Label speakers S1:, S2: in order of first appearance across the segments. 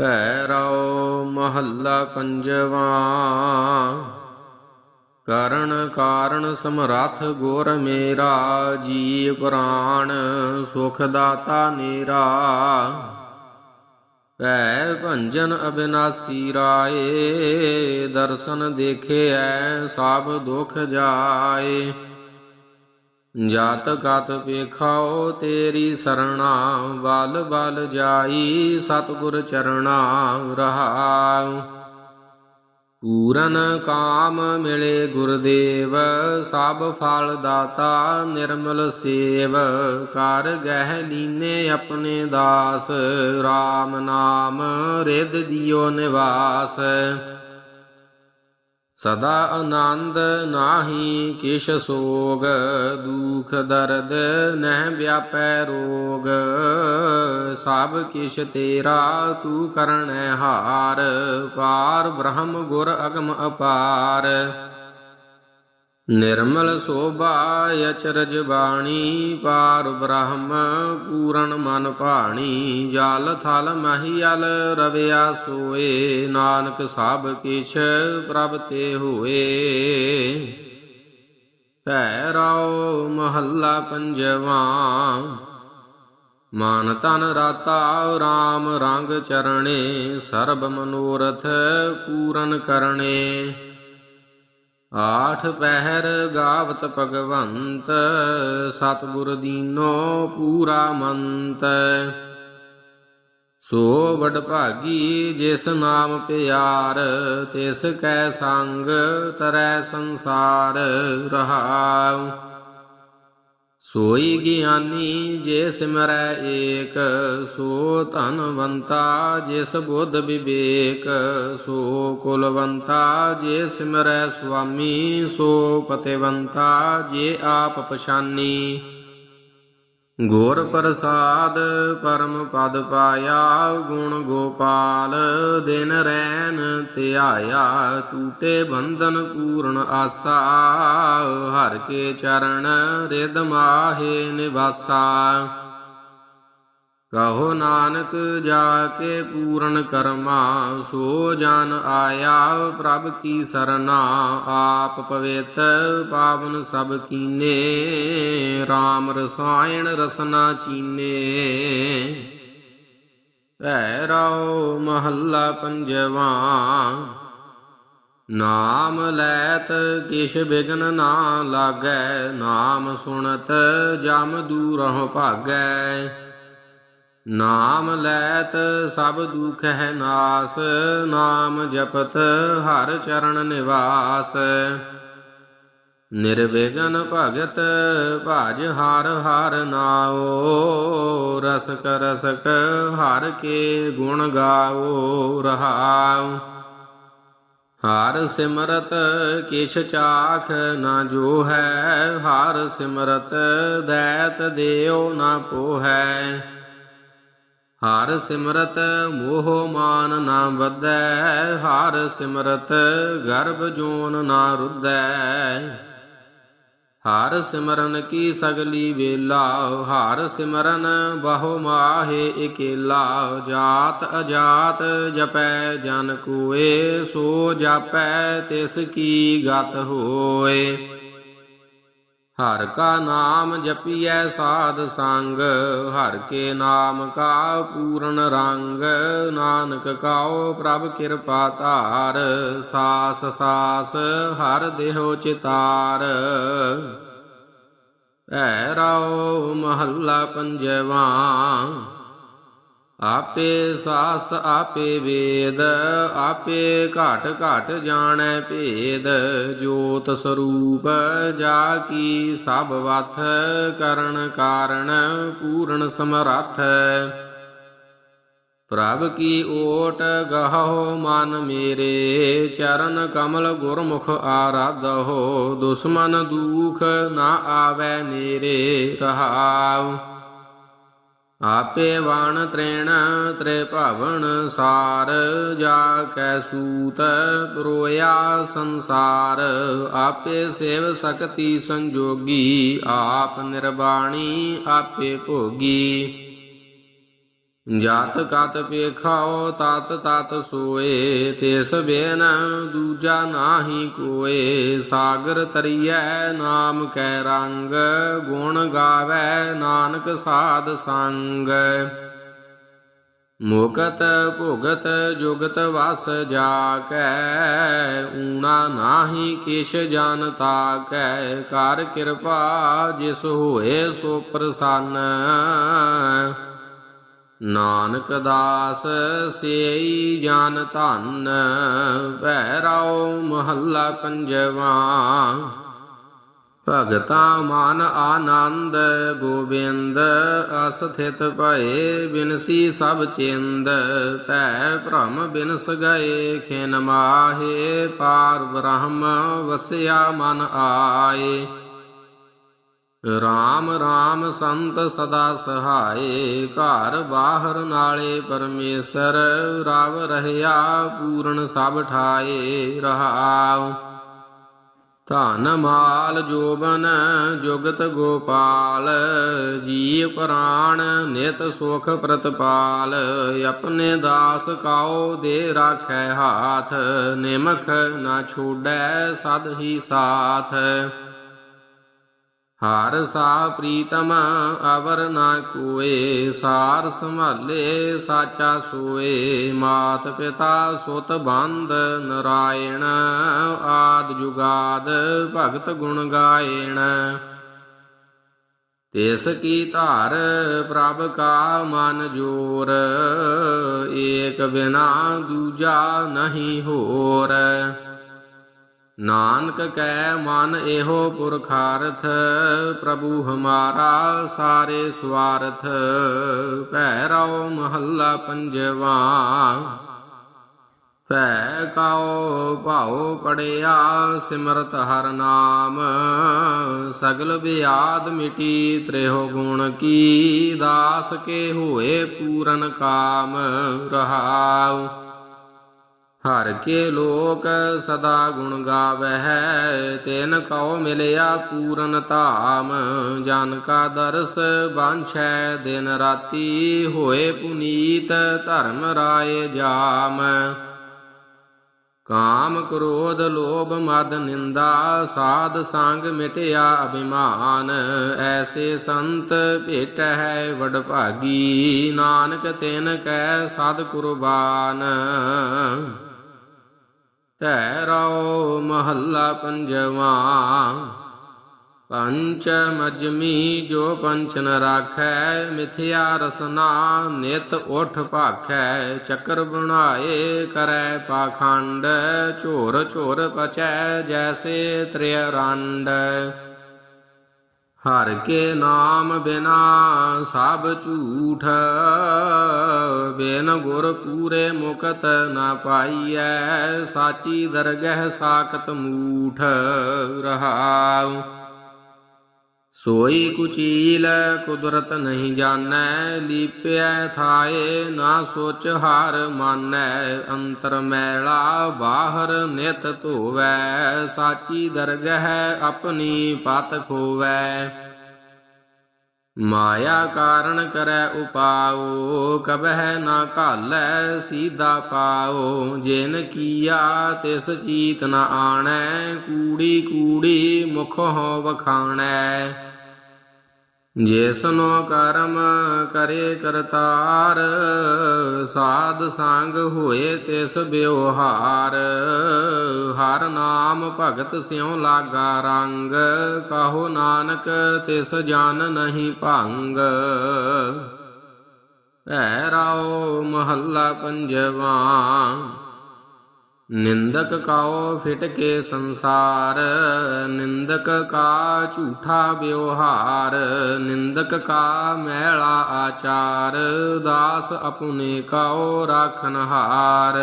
S1: ਭੈਰਵ ਮਹੱਲਾ ਪੰਜਵਾ। ਕਰਨ ਕਾਰਨ ਸਮਰੱਥ ਗੁਰ ਮੇਰਾ ਜੀ ਪ੍ਰਾਣ ਸੁਖ ਦਾਤਾ ਨੇਰਾ। ਭੈ ਭੰਜਨ ਅਬਿਨਾਸੀ ਰਾਏ, ਦਰਸ਼ਨ ਦੇਖੇ ਐ, ਸਭ ਦੁਖ ਜਾਏ। ਜਾਤ ਕਤ ਵੇਖਾਓ ਤੇਰੀ ਸਰਣਾ, ਵਲ ਬਲ ਜਾਈ ਸਤਿਗੁਰ ਚਰਣਾ ਰਹਾਉ। ਪੂਰਨ ਕਾਮ ਮਿਲੇ ਗੁਰਦੇਵ, ਸਭ ਫਲ ਦਾਤਾ ਨਿਰਮਲ ਸੇਵ। ਕਰ ਗਹਿ ਲੀਨੇ ਆਪਣੇ ਦਾਸ RAM ਨਾਮ ਰਿਦ ਦਿਓ ਨਿਵਾਸ। ਸਦਾ ਆਨੰਦ ਨਾਹੀ ਕਿਛ ਸੋਗ, ਦੁਖ ਦਰਦ ਨਹਿ ਵਿਆਪੈ ਰੋਗ। ਸਭ ਕਿਛ ਤੇਰਾ ਤੂੰ ਕਰਣੈ ਹਾਰ, ਪਾਰ ਬ੍ਰਹਮ ਗੁਰ ਅਗਮ ਅਪਾਰ। ਨਿਰਮਲ ਸੋਭਾ ਅਚਰਜ ਬਾਣੀ, ਪਾਰ ਬ੍ਰਹਮ ਪੂਰਨ ਮਨ ਭਾਣੀ, ਜਲ ਥਲ ਮਹੀਲ ਰਵਿਆ ਸੋਏ, ਨਾਨਕ ਸਭ ਕਿਛ ਪ੍ਰਭ ਤੇ ਹੋਏ। ਭੈਰਵ ਮਹੱਲਾ ਪੰਜਵਾ, ਮਨ ਤਨ ਰਾਤਾ RAM ਰੰਗ ਚਰਣੇ, ਸਰਬ ਮਨੋਰਥ ਪੂਰਨ ਕਰਨੇ ਆਠ ਪਹਿਰ ਗਾਵਤ ਭਗਵੰਤ, ਸਤਿਗੁਰ ਦੀਨੋ ਪੂਰਾ ਮੰਤ। ਸੋ ਵਡ ਭਾਗੀ ਜਿਸ ਨਾਮ ਪਿਆਰ, ਤਿਸ ਕੈ ਸੰਗ ਤਰੈ ਸੰਸਾਰ ਰਹਾਉ। ਸੋਈ ਗਿਆਨੀ ਜੇ ਸਿਮਰੈ ਏਕ, ਸੋ ਧਨਵੰਤਾ ਜਿਸ ਬੁੱਧ ਵਿਵੇਕ, ਸੋ ਕੁਲਵੰਤਾ ਜੇ ਸਿਮਰੈ ਸੁਆਮੀ, ਸੋ ਪਤਿਵੰਤਾ ਜੇ ਆਪ ਪਛਾਨੀ। ਗੁਰ ਪ੍ਰਸਾਦ ਪਰਮ ਪਦ ਪਾਇਆ, ਗੁਣ ਗੋਪਾਲ ਦਿਨ ਰੈਨ ਧਿਆਇਆ ਟੂਟੇ ਬੰਧਨ ਪੂਰਨ ਆਸਾ, ਹਰ ਕੇ ਚਰਨ ਰਿਦ ਮਾਹੇ ਨਿਵਾਸਾ। ਕਹੋ ਨਾਨਕ ਜਾ ਕੇ ਪੂਰਨ ਕਰਮਾ, ਸੋ ਜਨ ਆਇਆ ਪ੍ਰਭ ਕੀ ਸਰਨਾ ਆਪ ਪਵਿੱਤ ਪਾਵਨ ਸਭ ਕੀਨੇ RAM ਰਸਾਇਣ ਰਸਨਾ ਚੀਨੇ। ਭੈਰਵ ਮਹੱਲਾ ਪੰਜਵਾ, ਨਾਮ ਲੈਤ ਕਿਛ ਬਿਗਨ ਨਾ ਲਾਗੈ, ਨਾਮ ਸੁਣਤ ਜਮ ਦੂਰਹੁ ਭਾਗੈ। ਨਾਮ ਲੈਤ ਸਭ ਦੁਖ ਹੈ ਨਾਸ, ਨਾਮ ਜਪਤ ਹਰ ਚਰਨ ਨਿਵਾਸ। ਨਿਰਵਿਘਨ ਭਗਤ ਭਾਜ ਹਰ ਹਰ ਨਾਉ ਰਸਕ ਰਸਕ ਹਰ ਕੇ ਗੁਣ ਗਾਓ ਰਹਾਉ। ਹਰ ਸਿਮਰਤ ਕਿਛ ਚਾਖ ਨਾ ਜੋ ਹੈ ਹਰ ਸਿਮਰਤ ਦੈਤ ਦੇਉ ਨਾ ਪੋਹੈ। ਹਰ ਸਿਮਰਤ ਮੋਹ ਮਾਨ ਨਾ ਵਧੈ, ਹਰ ਸਿਮਰਤ ਗਰਭ ਜੋਨ ਨਾ ਰੁਧੈ। ਹਰ ਸਿਮਰਨ ਕੀ ਸਗਲੀ ਵੇਲਾ, ਹਰ ਸਿਮਰਨ ਬਹੁ ਮਾਹੇ ਇਕੇਲਾ। ਜਾਤ ਅਜਾਤ ਜਪੈ ਜਨ ਕੋਏ, ਸੋ ਜਾਪੈ ਤਿਸ ਕੀ ਗਤ ਹੋਏ। ਹਰ ਕਾ ਨਾਮ ਜਪੀਐ ਸਾਧ ਸੰਗ, ਹਰ ਕੇ ਨਾਮ ਕਾ ਪੂਰਨ ਰੰਗ, ਨਾਨਕ ਕਾਓ ਪ੍ਰਭ ਕਿਰਪਾ ਧਾਰ, ਸਾਸ ਸਾਸ ਹਰ ਦੇਹੋ ਚਿਤਾਰ। ਐਰੋ ਮਹੱਲਾ ਪੰਜਵਾ ਆਪੇ ਸਾਸਤ, ਆਪੇ ਵੇਦ, ਆਪੇ ਘਟ ਘਟ ਜਾਣੈ ਭੇਦ। ਜੋਤ ਸਰੂਪ ਜਾ ਕੀ ਸਭ ਵਥ, ਕਰਨ ਕਾਰਣ ਪੂਰਨ ਸਮਰੱਥ। ਪ੍ਰਭ ਕੀ ਓਟ ਗਹੋ ਮਨ ਮੇਰੇ, ਚਰਨ ਕਮਲ ਗੁਰਮੁਖ ਆਰਾਧੋ ਦੁਸ਼ਮਨ ਦੂਖ ਨਾ ਆਵੈ ਨੇਰੇ ਰਹਾਉ। ਆਪੇ ਵਣ ਤ੍ਰੇਣ ਤ੍ਰੇ ਭਵਨ ਸਾਰ, ਜਾ ਕੈ ਸੂਤ ਪਰੋਇਆ ਸੰਸਾਰ। ਆਪੇ ਸੇਵ ਸਕਤੀ ਸੰਜੋਗੀ, ਆਪ ਨਿਰਬਾਣੀ, ਆਪੇ ਭੋਗੀ। ਜਾਤ ਕਤ ਪੇਖਾਓ, ਤਤ ਤਤ ਸੋਏ, ਤਿਸ ਬੇਨ ਦੂਜਾ ਨਾਹੀ ਕੋਏ। ਸਾਗਰ ਤਰੀਐ ਨਾਮ ਕੈ ਰੰਗ, ਗੁਣ ਗਾਵੈ ਨਾਨਕ ਸਾਧ ਸੰਗ। ਮੁਕਤ ਭੁਗਤ ਜੁਗਤ ਵਸ ਜਾ ਕੈ ਊਣਾ ਨਾਹੀ ਕਿਛ ਜਾਣਤਾ ਕੈ ਕਰ ਕਿਰਪਾ ਜਿਸ ਹੋਏ ਸੋ ਪ੍ਰਸੰਨ। ਨਾਨਕ ਦਾਸ ਸੇਈ ਜਾਨ ਧੰਨ ਭੈਰਉ ਮਹੱਲਾ ਪੰਜਵਾ। ਭਗਤਾ ਮਨ ਆਨੰਦ, ਗੋਬਿੰਦ ਅਸਥਿਤ ਭਏ, ਬਿਨਸੀ ਸਭ ਚਿੰਦ, ਭੈ ਭ੍ਰਮ ਬਿਨਸ ਗਏ, ਖਿਨ ਮਾਹੇ, ਪਾਰ ਬ੍ਰਹਮ ਵਸਿਆ ਮਨ ਆਏ। ਰਾਮ ਰਾਮ ਸੰਤ ਸਦਾ ਸਹਾਏ, ਘਰ ਬਾਹਰ ਨਾਲੇ ਪਰਮੇਸ਼ਰ, ਰਵ ਰਹਿਆ ਪੂਰਨ ਸਭ ਠਾਏ, ਰਹਾਉ। ਧਨ ਮਾਲ ਜੋਬਨ ਜੁਗਤ ਗੋਪਾਲ, ਜੀਵ ਪ੍ਰਾਣ ਨਿਤ ਸੁਖ ਪ੍ਰਤਪਾਲ, ਆਪਣੇ ਦਾਸ ਕਾਉ ਦੇ ਰਾਖੈ ਹਾਥ, ਨਿਮਖ ਨਾ ਛੋੜੈ ਸਦ ਹੀ ਸਾਥ। ਹਾਰ ਸਾ ਪ੍ਰੀਤਮ ਅਵਰ ਨਾ ਕੋਏ, ਸਾਰ ਸੰਭਾਲੇ ਸਾਚਾ ਸੋਏ, ਮਾਤ ਪਿਤਾ ਸੁਤ ਬੰਦ ਨਰਾਇਣ, ਆਦ ਜੁਗਾਦ ਭਗਤ ਗੁਣ ਗਾਇਣ। ਤਿਸ ਕੀ ਧਾਰ ਪ੍ਰਭ ਕਾ ਮਨ ਜੋਰ, ਏਕ ਬਿਨਾ ਦੂਜਾ ਨਹੀਂ ਹੋਰ। ਨਾਨਕ ਕੈ ਮਨ ਇਹੋ ਪੁਰਖਾਰਥ, ਪ੍ਰਭੂ ਹਮਾਰਾ ਸਾਰੇ ਸਵਾਰਥ ਭੈਰਉ ਮਹੱਲਾ ਪੰਜਵਾ। ਭੈ ਕਾਉ ਭਾਉ ਪੜਿਆ ਸਿਮਰਤ ਹਰ ਨਾਮ, ਸਗਲ ਵਿਆਦ ਮਿਟੀ ਤ੍ਰਿਹੋ ਗੁਣ ਕੀ, ਦਾਸ ਕੇ ਹੋਏ ਪੂਰਨ ਕਾਮ ਰਹਾਉ। ਹਰ ਕੇ ਲੋਕ ਸਦਾ ਗੁਣ ਗਾਵਹਿ, ਤੈਨ ਕਉ ਮਿਲਿਆ ਪੂਰਨ ਧਾਮ। ਜਨ ਕਾ ਦਰਸ ਬਾਂਛੈ ਦਿਨ ਰਾਤੀ ਹੋਏ ਪੁਨੀਤ, ਧਰਮ ਰਾਏ ਜਾਮ। ਕਾਮ ਕ੍ਰੋਧ ਲੋਭ ਮਦ ਨਿੰਦਾ, ਸਾਧ ਸੰਗ ਮਿਟਿਆ ਅਭਿਮਾਨ। ਐਸੇ ਸੰਤ ਭੇਟ ਹੈ ਵਡ ਭਾਗੀ, ਨਾਨਕ ਤਿਨ ਕੈ ਸਦ ਕੁਰਬਾਨ। ਠਹਿਰਾਓ ਮਹੱਲਾ ਪੰਜਵਾ। ਪੰਚ ਮਜਮੀ ਜੋ ਪੰਚ ਨ ਰਾਖੈ, ਮਿਥਿਆ ਰਸਨਾ ਨਿਤ ਉਠ ਭਾਖੈ। ਚੱਕਰ ਬਣਾਏ ਕਰੈ ਪਾਖੰਡ, ਝੋਰ ਝੋਰ ਪਚੈ ਜੈਸੇ ਤ੍ਰਿਯ ਰੰਡ ਹਰ ਕੇ ਨਾਮ ਬਿਨਾ ਸਭ ਝੂਠ, ਬੇਨ ਗੁਰ ਪੂਰੇ ਮੁਕਤ ਨਾ ਪਾਈਐ, ਸਾਚੀ ਦਰਗਹਿ ਸਾਖਤ ਮੂਠ ਰਹਾਉ। ਸੋਈ ਕੁਚੀਲ ਕੁਦਰਤ ਨਹੀਂ ਜਾਣੈ, ਲੀਪਿਆ ਥਾਏ ਨਾ ਸੋਚ ਹਾਰ ਮਾਨੈ। ਅੰਤਰ ਮੈਲਾ ਬਾਹਰ ਨਿਤ ਧੋਵੈ, ਸਾਚੀ ਦਰਗਹਿ ਆਪਣੀ ਪਤ ਖੋਵੈ। ਮਾਇਆ ਕਾਰਣ ਕਰੈ ਉਪਾਉ ਕਬਹਿ ਨਾ ਘਾਲੈ ਸੀਧਾ ਪਾਓ। ਜਿਨ ਕੀਆ ਤਿਸ ਚੀਤ ਨ ਆਣੈ, ਕੂੜੀ ਕੂੜੀ ਮੁਖ ਹੋ ਵਖਾਣੈ ਜਿਸਨੋ ਕਰਮ ਕਰੇ ਕਰਤਾਰ, ਸਾਧ ਸੰਗ ਹੋਏ ਤਿਸ ਬਿਵਹਾਰ ਹਰ ਨਾਮ ਭਗਤ ਸਿਉ ਲਾਗਾ ਰੰਗ, ਕਾਹੋ ਨਾਨਕ ਤਿਸ ਜਨ ਨਹੀਂ ਭੰਗ। ਭੈਰਾਓ ਮਹੱਲਾ ਪੰਜਵਾ। ਨਿੰਦਕ ਕਾਓ ਫਿਟ ਕੇ ਸੰਸਾਰ, ਨਿੰਦਕ ਕਾ ਝੂਠਾ ਵਿਵਹਾਰ, ਨਿੰਦਕ ਕਾ ਮੈਲਾ ਆਚਾਰ, ਦਾਸ ਆਪਣੇ ਕਾਓ ਰਾਖਨਹਾਰ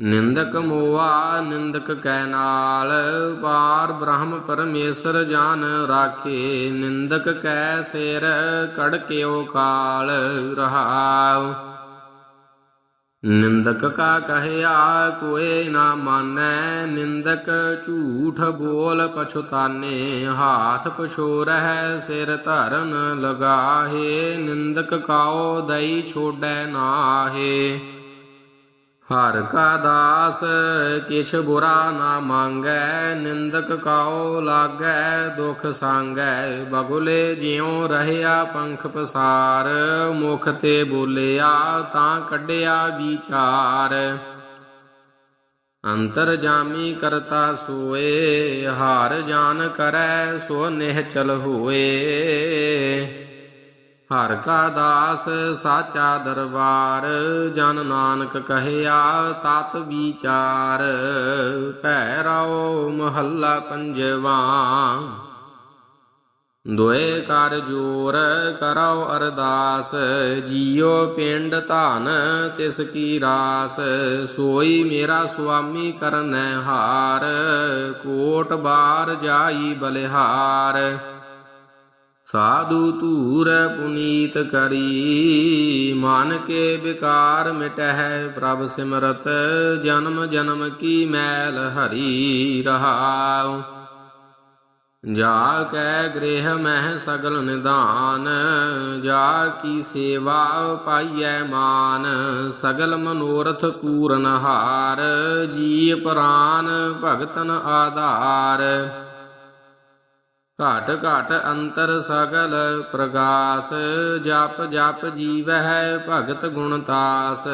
S1: ਨਿੰਦਕ ਮੋਆ, ਨਿੰਦਕ ਕੈ ਨਾਲ ਪਾਰ ਬ੍ਰਹਮ ਪਰਮੇਸ਼ਰ ਜਾਨ ਰਾਖੇ, ਨਿੰਦਕ ਕੈ ਸਿਰ ਕੜਕਿਓ ਕਾਲ ਰਹਾਉ। ਨਿੰਦਕ ਕਾ ਕਹਿਆ ਕੋਏ ਨਾ ਮਾਨੈ, ਨਿੰਦਕ ਝੂਠ ਬੋਲ ਪਛੁਤਾਨੇ, ਹਾਥ ਪਛੋਰਹਿ ਸਿਰ ਧਰਨ ਲਗਾਹੇ, ਨਿੰਦਕ ਕਾਓ ਦਈ ਛੋੜੈ ਨਾਹੇ। ਹਰ ਕਾ ਦਾਸ ਕਿਛ ਬੁਰਾ ਨਾ ਮੰਗੈ, ਨਿੰਦਕ ਕਾਓ ਲਾਗੈ, ਦੁਖ ਸੰਗੈ। ਬਗੁਲੇ ਜਿਉ ਰਹਿਆ ਪੰਖ ਪਸਾਰ, ਮੁਖ ਤੇ ਬੋਲਿਆ ਤਾਂ ਕੱਢਿਆ ਵਿਚਾਰ। ਅੰਤਰ ਜਾਮੀ ਕਰਤਾ ਸੋਏ, ਹਾਰ ਜਾਨ ਕਰੈ ਸੋ ਨਿਹਚਲ ਹੋਏ। ਹਰ ਕਾ ਦਾਸ ਸਾਚਾ ਦਰਬਾਰ, ਜਨ ਨਾਨਕ ਕਹਿਆ ਤਤ ਵਿਚਾਰ। ਭੈ ਰਉ ਮਹੱਲਾ ਪੰਜਵਾ। ਦੁਏ ਕਰ ਜੋਰ ਕਰਉ ਅਰਦਾਸ, ਜੀਉ ਪਿੰਡ ਧਨ ਤਿਸ ਕੀ ਰਾਸ। ਸੋਈ ਮੇਰਾ ਸੁਆਮੀ ਕਰਨੈ ਹਾਰ, ਕੋਟ ਬਾਰ ਜਾਈ ਬਲਿਹਾਰ। ਸਾਧੂ ਧੂਰ ਪੁਨੀਤ ਕਰੀ ਮਨ ਕੇ ਵਿਕਾਰ ਮਿਟਹਿ ਪ੍ਰਭ ਸਿਮਰਤ, ਜਨਮ ਜਨਮ ਕੀ ਮੈਲ ਹਰੀ ਰਹਾਉ। ਜਾ ਕੈ ਗ੍ਰਹਿ ਮਹਿ ਸਗਲ ਨਿਦਾਨ ਜਾ ਕੀ ਸੇਵਾ ਪਾਈਐ ਮਾਨ, ਸਗਲ ਮਨੋਰਥ ਪੂਰਨ ਹਾਰ ਜੀ ਪ੍ਰਾਨ ਭਗਤਨ ਆਧਾਰ। ਘਾਟ ਘਾਟ ਅੰਤਰ ਸਗਲ ਪ੍ਰਗਾਸ, ਜਪ ਜਪ ਜੀਵਹਿ ਭਗਤ ਗੁਣ ਤਾਸ,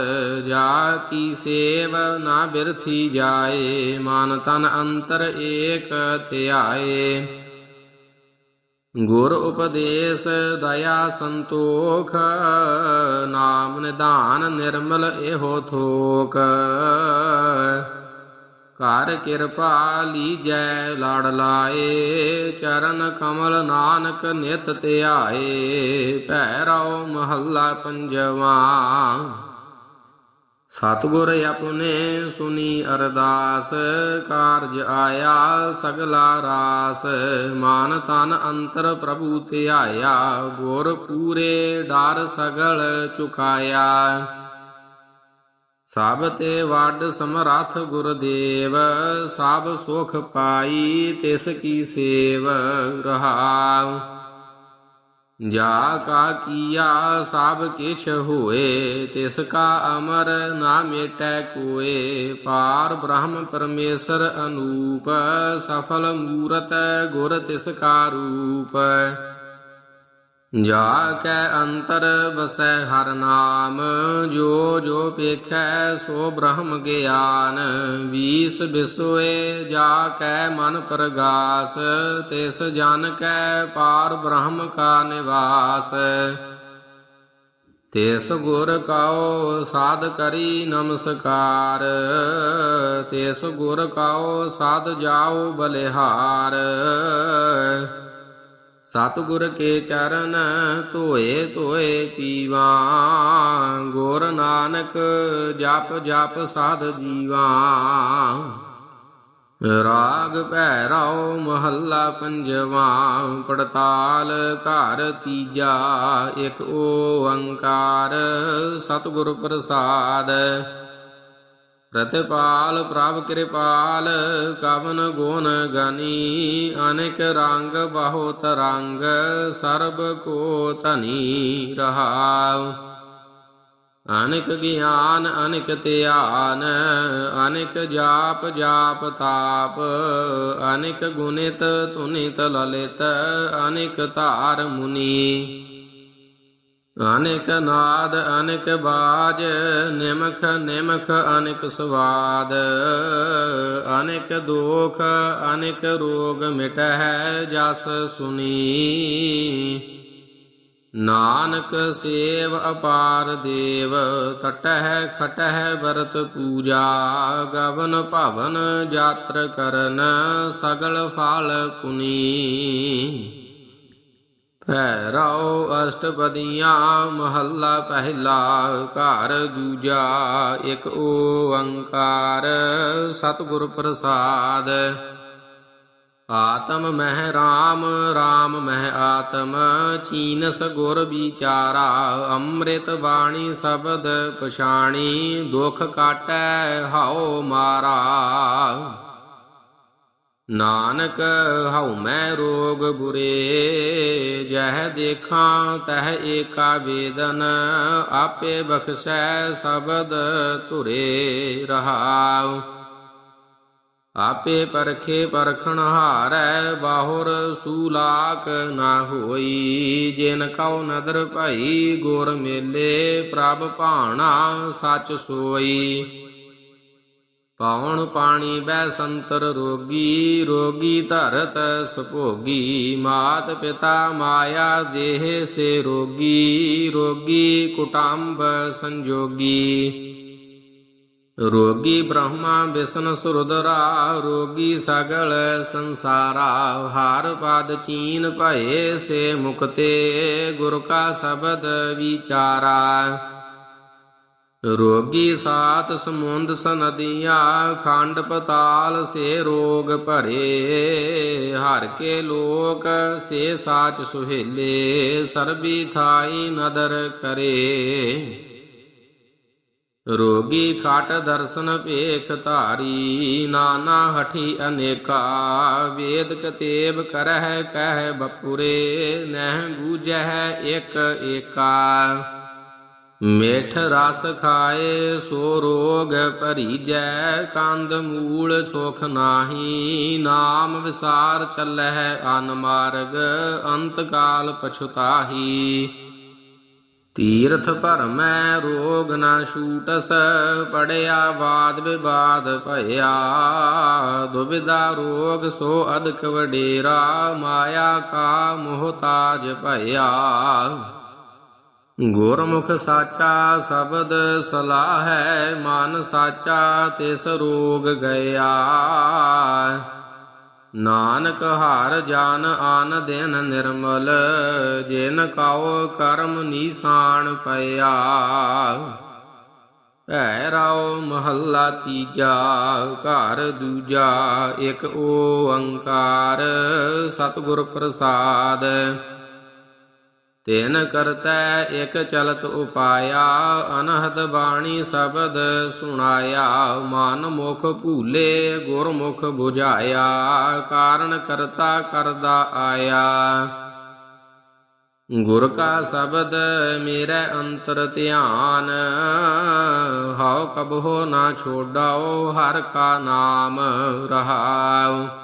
S1: ਜਾ ਕੀ ਸੇਵ ਨਾ ਬਿਰਥੀ ਜਾਏ, ਮਨ ਤਨ ਅੰਤਰ ਏਕ ਧਿਆਏ। ਗੁਰ ਉਪਦੇਸ਼ ਦਇਆ ਸੰਤੋਖ, ਨਾਮ ਨਿਧਾਨ ਨਿਰਮਲ ਇਹੋ ਥੋਕ। ਕਰ ਕਿਰਪਾ ਲੀਜੈ, ਲੜ ਲਾਏ। ਚਰਨ ਕਮਲ ਨਾਨਕ ਨਿਤ ਧਿਆਏ। ਭੈਰਵ ਮਹੱਲਾ ਪੰਜਵਾ। ਸਤਿਗੁਰ ਆਪਣੇ ਸੁਨੀ ਅਰਦਾਸ, ਕਾਰਜ ਆਇਆ ਸਗਲਾ ਰਾਸ। ਮਾਨ ਤਨ ਅੰਤਰ ਪ੍ਰਭੂ ਧਿਆਇਆ, ਗੁਰ ਪੂਰੇ ਡਰ ਸਗਲ ਚੁਕਾਇਆ। ਸਭ ਤੇ ਵੱਡ ਸਮਰੱਥ ਗੁਰਦੇਵ ਸਭ ਸੁਖ ਪਾਈ ਤਿਸ ਕੀ ਸੇਵ ਰਹਾਉ। ਜਾ ਕਾ ਕੀਆ ਸਭ ਕਿਛ ਹੋਏ, ਤਿਸ ਕਾ ਅਮਰ ਨਾ ਮੇਟੈ ਕੋਏ। ਪਾਰ ਬ੍ਰਹਮ ਪਰਮੇਸ਼ਰ ਅਨੂਪ, ਸਫਲ ਮੂਰਤ ਗੁਰ ਤਿਸ ਕਾ ਰੂਪ। ਜਾ ਕੈ ਅੰਤਰ ਬਸੈ ਹਰ ਨਾਮ, ਜੋ ਜੋ ਪੇਖੈ ਸੋ ਬ੍ਰਹਮ ਗਿਆਨ। ਵੀਸ ਬਿਸੋਏ ਜਾ ਕੈ ਮਨ ਪ੍ਰਗਾਸ, ਤਿਸ ਜਨ ਕੈ ਪਾਰ ਬ੍ਰਹਮ ਕਾ ਨਿਵਾਸ। ਤਿਸ ਗੁਰ ਕਾਓ ਸਾਧ ਕਰੀ ਨਮਸਕਾਰ, ਤਿਸ ਗੁਰ ਕਾਓ ਸਾਧ ਜਾਓ ਬਲਿਹਾਰ। ਸਤਿਗੁਰ ਕੇ ਚਰਨ ਧੋਏ ਧੋਏ ਪੀਵਾ। ਗੁਰ ਨਾਨਕ ਜਪ ਜਪ ਸਾਧ ਜੀਵਾ। ਰਾਗ ਭੈਰਵ ਮਹੱਲਾ ਪੰਜਵਾ। ਪੜਤਾਲ ਘਰ ਤੀਜਾ, ਇੱਕ ਓੰਕਾਰ। ਸਤਿਗੁਰ ਪ੍ਰਸਾਦ ਪ੍ਰਤਿਪਾਲ ਪ੍ਰਭ ਕਿਰਪਾਲ, ਕਵਨ ਗੁਣ ਗਨੀ, ਅਨੇਕ ਰੰਗ ਬਹੁਤ ਰੰਗ, ਸਰਬ ਕੋ ਧਨੀ ਰਹਾਉ। ਅਨੇਕ ਗਿਆਨ, ਅਨੇਕ ਧਿਆਨ, ਅਨੇਕ ਜਾਪ ਜਾਪ ਤਾਪ, ਅਨੇਕ ਗੁਣਿਤ ਤੁਨਿਤ ਲਲਿਤ, ਅਨੇਕ ਧਾਰ ਮੁਨੀ। ਅਨੇਕ ਨਾਦ, ਅਨੇਕ ਬਾਜ, ਨਿਮਖ ਨਿਮਖ ਅਨੇਕ ਸਵਾਦ। ਅਨੇਕ ਦੋਖ, ਅਨੇਕ ਰੋਗ ਮਿਟਹਿ ਜਸ ਸੁਨੀ। ਨਾਨਕ ਸੇਵ ਅਪਾਰ ਦੇਵ, ਤਟਹਿ ਖਟਹਿ ਵਰਤ ਪੂਜਾ। ਗਵਨ ਭਵਨ ਜਾਤਰ ਕਰਨ, ਸਗਲ ਫਲ ਪੁਨੀ। ਭੈਰਵ ਅਸ਼ਟਪਦੀਆਂ ਮਹੱਲਾ ਪਹਿਲਾ, ਘਰ ਦੂਜਾ, ਇੱਕ ਓੰਕਾਰ, ਸਤਿਗੁਰ ਪ੍ਰਸਾਦ। ਆਤਮ ਮਹਿ ਰਾਮ ਰਾਮ ਮਹਿ ਆਤਮ, ਚੀਨਸ ਗੁਰ ਵਿਚਾਰਾ, ਅੰਮ੍ਰਿਤ ਬਾਣੀ ਸ਼ਬਦ ਪਛਾਣੀ, ਦੁਖ ਕਾਟੈ ਹਉ ਮਾਰਾ। ਨਾਨਕ ਹਉ ਮੈਂ ਰੋਗ ਬੁਰੇ, ਜਹ ਦੇਖਾਂ ਤਹ ਏਕਾ ਵੇਦਨ, ਆਪੇ ਬਖਸ਼ੈ ਸ਼ਬਦ ਧੁਰੇ ਰਹਾਉ। ਆਪੇ ਪਰਖੇ ਪਰਖਣ ਹਾਰੈ, ਬਾਹੁਰ ਸੂਲਾਕ ਨਾ ਹੋਈ। ਜਿਨ ਕਉ ਨਦਰ ਭਈ, ਗੁਰ ਮੇਲੇ ਪ੍ਰਭ ਭਾਣਾ ਸੱਚ ਸੋਈ। ਪਾਉਣ ਪਾਣੀ ਬੈ ਸੰਤਰ ਰੋਗੀ ਰੋਗੀ ਧਰਤ ਸੁਭੋਗੀ। ਮਾਤ ਪਿਤਾ ਮਾਇਆ ਦੇਹ ਸੇ ਰੋਗੀ ਰੋਗੀ ਕੁਟੰਬ ਸੰਜੋਗੀ। ਰੋਗੀ ਬ੍ਰਹਮਾ ਵਿਸ਼ਨ ਸੁਰਦਰਾ ਰੋਗੀ ਸਗਲ ਸੰਸਾਰਾ। ਹਰ ਪਦ ਚੀਨ ਭਏ ਸੇ ਮੁਕਤੇ, ਗੁਰ ਕਾ ਸ਼ਬਦ ਵਿਚਾਰਾ। ਰੋਗੀ ਸਾਤ ਸਮੁੰਦ ਸਨਦੀਆਂ, ਖੰਡ ਪਤਾਲ ਸੇ ਰੋਗ ਭਰੇ। ਹਰ ਕੇ ਲੋਕ ਸੇ ਸਾਚ ਸੁਹੇਲੇ, ਸਰਬੀ ਥਾਈ ਨਦਰ ਕਰੇ। ਰੋਗੀ ਖਾਟ ਦਰਸ਼ਨ ਭੇਖ ਧਾਰੀ, ਨਾਨਾ ਹਠੀ ਅਨੇਕਾ। ਵੇਦ ਕਤੇਬ ਕਰਹਿ ਕਹਿ ਬਪੁਰੇ, ਨਹਿ ਗੂਜਹਿ ਇਕ ਏਕਾ। ਮਿਠ ਰਸ ਖਾਏ ਸੋ ਰੋਗ ਭਰੀਜੈ, ਕੰਦ ਮੂਲ ਸੁਖ ਨਾਹੀ, ਨਾਮ ਵਿਸਾਰ ਚੱਲਹਿ ਅਨ ਮਾਰਗ, ਅੰਤ ਕਾਲ ਪਛੁਤਾਹੀ ਤੀਰਥ ਭਰਮੈ ਰੋਗ ਨਾ ਛੂਟਸ, ਪੜਿਆ ਬਾਦ ਵਿਵਾਦ ਭਇਆ। ਦੁਬਿਦਾ ਰੋਗ ਸੋ ਅਦਕ ਵਡੇਰਾ, ਮਾਇਆ ਕਾ ਮੋਹਤਾਜ ਭਇਆ। ਗੁਰਮੁਖ ਸਾਚਾ ਸ਼ਬਦ ਸਲਾਹ ਹੈ ਮਨ ਸਾਚਾ ਤਿਸ ਰੋਗ ਗਿਆ ਨਾਨਕ ਹਰ ਜਨ ਆਨ ਦਿਨ ਨਿਰਮਲ, ਜਿਨ ਕਾਉ ਕਰਮ ਨੀਸਾਨ ਪਿਆ। ਭੈ ਰਾਉ ਮਹੱਲਾ ਤੀਜਾ, ਘਰ ਦੂਜਾ, ਇੱਕ ਓੰਕਾਰ ਸਤਿਗੁਰ ਪ੍ਰਸਾਦ। ਤਿਨ ਕਰਤੈ, ਇਕ ਚਲਤ ਉਪਾਇਆ, ਅਨਹਦ ਬਾਣੀ ਸ਼ਬਦ ਸੁਣਾਇਆ। ਮਨ ਮੁਖ ਭੂਲੇ, ਗੁਰਮੁਖ 부ਝਾਇਆ ਕਾਰਨ ਕਰਤਾ ਕਰਦਾ ਆਇਆ। ਗੁਰ ਕਾ ਸ਼ਬਦ ਮੇਰੇ ਅੰਤਰ ਧਿਆਨ, ਹਉ ਕਬਹੋ ਨਾ ਛੋਡਾਓ, ਹਰ ਕਾ ਨਾਮ ਰਹਾਉ।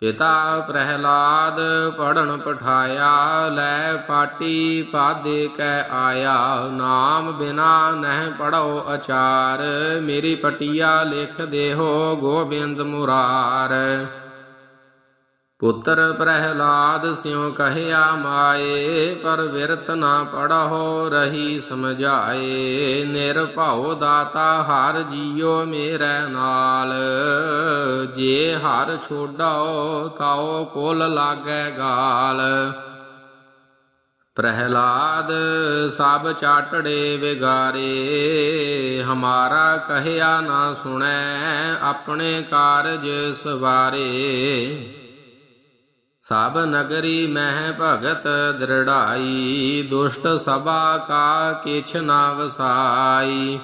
S1: ਪਿਤਾ ਪ੍ਰਹਿਲਾਦ ਪੜਨ ਪਠਾਇਆ, ਲੈ ਪਾਟੀ ਪਾਦੇ ਕੈ ਆਇਆ। ਨਾਮ ਬਿਨਾ ਨਹਿ ਪੜੋ ਅਚਾਰ, ਮੇਰੀ ਪਟਿਆ ਲਿਖ ਦੇਹੋ ਗੋਬਿੰਦ ਮੁਰਾਰ। ਪੁੱਤਰ ਪ੍ਰਹਿਲਾਦ ਸਿਉ ਕਹਿਆ ਮਾਏ, ਪਰ ਵਿਰਤ ਨਾ ਪੜਹੁ ਰਹੀ ਸਮਝਾਏ। ਨਿਰਭਉ ਦਾਤਾ ਹਰ ਜੀਉ ਮੇਰੇ ਨਾਲ। ਜੇ ਹਰ ਛੋਡਾਓ ਤਾਉ ਕੋਲ ਲਾਗੈ ਗਾਲ। ਪ੍ਰਹਿਲਾਦ ਸਭ ਚਾਟੜੇ ਵਿਗਾਰੇ, ਹਮਾਰਾ ਕਹਿਆ ਨਾ ਸੁਣੈ ਆਪਣੇ ਕਾਰਜ ਸਵਾਰੇ। ਸਭ ਨਗਰੀ ਮਹਿ ਭਗਤ ਦ੍ਰਿੜਾਈ, ਦੁਸ਼ਟ ਸਭਾ ਕਾ ਕਿਛ ਨਾ ਵਸਾਈ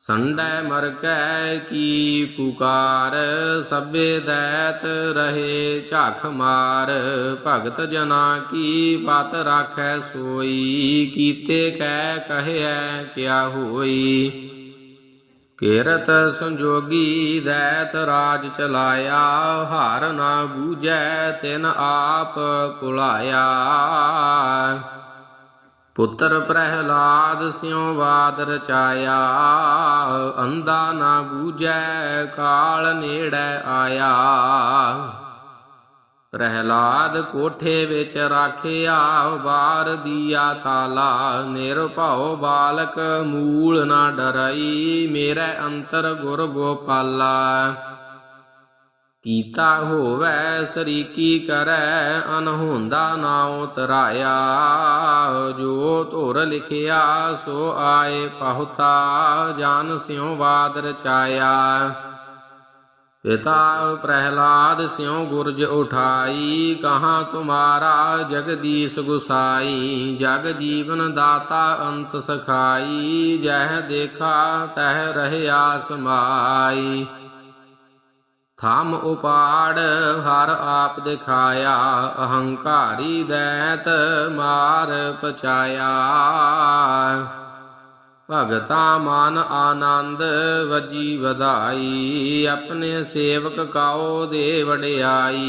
S1: ਸੰਡੈ ਮਰਕੈ ਕੀ ਪੁਕਾਰ, ਸਭੇ ਦੈਤ ਰਹੇ ਝਖ ਮਾਰ। ਭਗਤ ਜਨਾ ਕੀ ਪਤ ਰਾਖੈ ਸੋਈ, ਕੀਤੇ ਕਹਿ ਕਹਿਐ ਕਿਆ ਹੋਈ। ਕਿਰਤ ਸੰਜੋਗੀ ਦੈਤ ਰਾਜ ਚਲਾਇਆ, ਹਾਰ ਨਾ ਬੂਝੈ ਤਿਨ ਆਪ ਭੁਲਾਇਆ। ਪੁੱਤਰ ਪ੍ਰਹਿਲਾਦ ਸਿਉ ਬਾਦ ਰਚਾਇਆ ਅੰਦਾ ਨਾ ਬੂਝੈ, ਕਾਲ ਨੇੜੈ ਆਇਆ। ਪ੍ਰਹਿਲਾਦ ਕੋਠੇ ਵਿੱਚ ਰਾਖਿਆ ਬਾਰ ਦੀਆ ਤਾਲਾ ਨਿਰਭਉ ਬਾਲਕ ਮੂਲ ਨਾ ਡਰਈ, ਮੇਰੇ ਅੰਤਰ ਗੁਰ ਗੋਪਾਲਾ। ਕੀਤਾ ਹੋਵੇ ਸਰੀਕੀ ਕਰੈ ਅਨਹੋਂਦਾ ਨਾਉ ਤਰਾਇਆ ਜੋ ਧੁਰ ਲਿਖਿਆ, ਸੋ ਆਏ ਪਹੁਤਾ, ਜਾਨ ਸਿਉ ਬਾਦ ਰਚਾਇਆ। ਪਿਤਾ ਪ੍ਰਹਿਲਾਦ ਸਿਉ ਗੁਰਜ ਉਠਾਈ, ਕਹਾਂ ਤੁਮਾਰਾ ਜਗਦੀਸ਼ ਗੁਸਾਈ, ਜਗ ਜੀਵਨ ਦਾਤਾ ਅੰਤ ਸਖਾਈ, ਜਹ ਦੇਖਾ ਤਹ ਰਹਿਆ ਸਮਾਈ ਥਮ ਉਪਾੜ ਹਰ ਆਪ ਦਿਖਾਇਆ, ਅਹੰਕਾਰੀ ਦੈਤ ਮਾਰ ਪਚਾਇਆ। ਭਗਤਾ ਮਨ ਆਨੰਦ ਵਜੀ ਵਧਾਈ, ਆਪਣੇ ਸੇਵਕ ਕਾਓ ਦੇ ਵਡਿਆਈ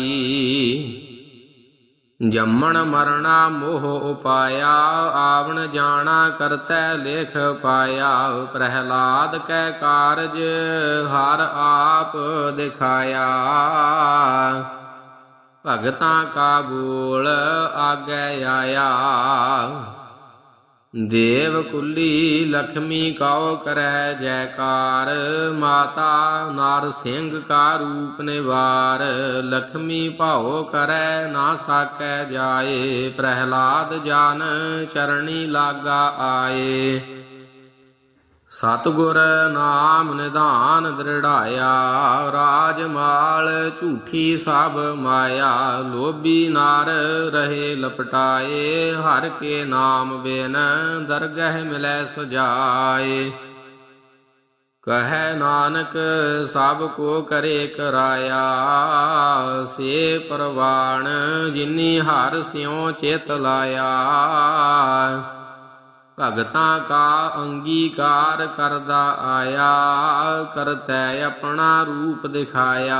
S1: ਜੰਮਣ ਮਰਣਾ ਮੋਹ ਉਪਾਇਆ, ਆਵਣ ਜਾਣਾ ਕਰਤੈ ਲੇਖ ਪਾਇਆ। ਪ੍ਰਹਿਲਾਦ ਕੈ ਕਾਰਜ ਹਰ ਆਪ ਦਿਖਾਇਆ। ਭਗਤਾਂ ਕਾ ਬੋਲ ਆਗੇ ਆਇਆ। ਦੇਵ ਕੁੱਲੀ ਲਖਮੀ ਕਉ ਕਰੈ ਜੈਕਾਰ, ਮਾਤਾ ਨਾਰ ਸਿੰਘ ਕਾ ਰੂਪ ਨਿਵਾਰ, ਲਖਮੀ ਭਾਉ ਕਰੈ ਨਾ ਸਾਕੈ ਜਾਏ, ਪ੍ਰਹਿਲਾਦ ਜਾਨ ਚਰਣੀ ਲਾਗਾ ਆਏ। ਸਤਿਗੁਰ ਨਾਮ ਨਿਧਾਨ ਦ੍ਰਿੜਾਇਆ ਰਾਜਮਾਲ ਝੂਠੀ ਸਭ ਮਾਇਆ। ਲੋਭੀ ਨਾਰ ਰਹੇ ਲਪਟਾਏ, ਹਰ ਕੇ ਨਾਮ ਬਿਨ ਦਰਗਹਿ ਮਿਲੈ ਸਜਾਏ। ਕਹੈ ਨਾਨਕ, ਸਭ ਕੋ ਕਰੇ ਕਰਾਇਆ। ਸੇ ਪਰਵਾਣ, ਜਿਨੀ ਹਰ ਸਿਉ ਚਿਤ ਲਾਇਆ। ਭਗਤਾਂ ਕਾ ਅੰਗੀਕਾਰ ਕਰਦਾ ਆਇਆ ਕਰਤੈ ਆਪਣਾ ਰੂਪ ਦਿਖਾਇਆ।